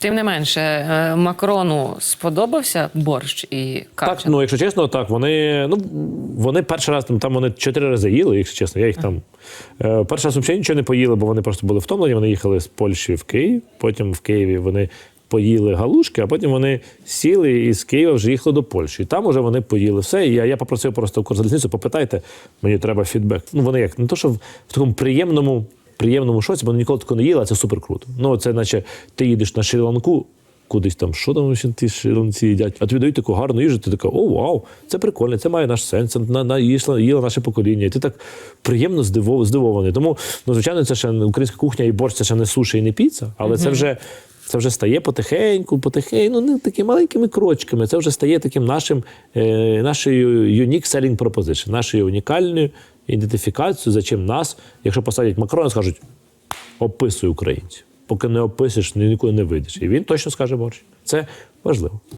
Тим не менше, е, Макрону сподобався борщ і качан? Так, ну якщо чесно, так вони ну вони перший раз там, там вони чотири рази їли, якщо чесно. Я їх там е, перший раз взагалі нічого не поїли, бо вони просто були втомлені. Вони їхали з Польщі в Київ. Потім в Києві вони поїли галушки, а потім вони сіли і з Києва вже їхали до Польщі. І там уже вони поїли все. І я, я попросив просто Укрзалізницю, попитайте, мені треба фідбек. Ну вони як не то, що в, в такому приємному. Приємному шоці, бо ніколи такого не їли, а це супер круто. Ну, це наче ти їдеш на Шрі-Ланку, кудись там, що там ті шрі-ланці їдять, а тобі дають таку гарну їжу, ти така, о, вау, це прикольно, це має наш сенс, це на, на, їшло, їло наше покоління. І ти так приємно здивов, здивований. Тому, ну, звичайно, це ще українська кухня і борщ, це ще не суші і не піца, але це вже. Це вже стає потихеньку, потихеньку, ну не такими маленькими крочками. Це вже стає таким нашим, е, нашою unique selling proposition, нашою унікальною ідентифікацією, за чим нас, якщо посадять Макрона, скажуть описуй українців. Поки не описуєш, ні- нікуди не вийдеш. І він точно скаже борщ. Це важливо.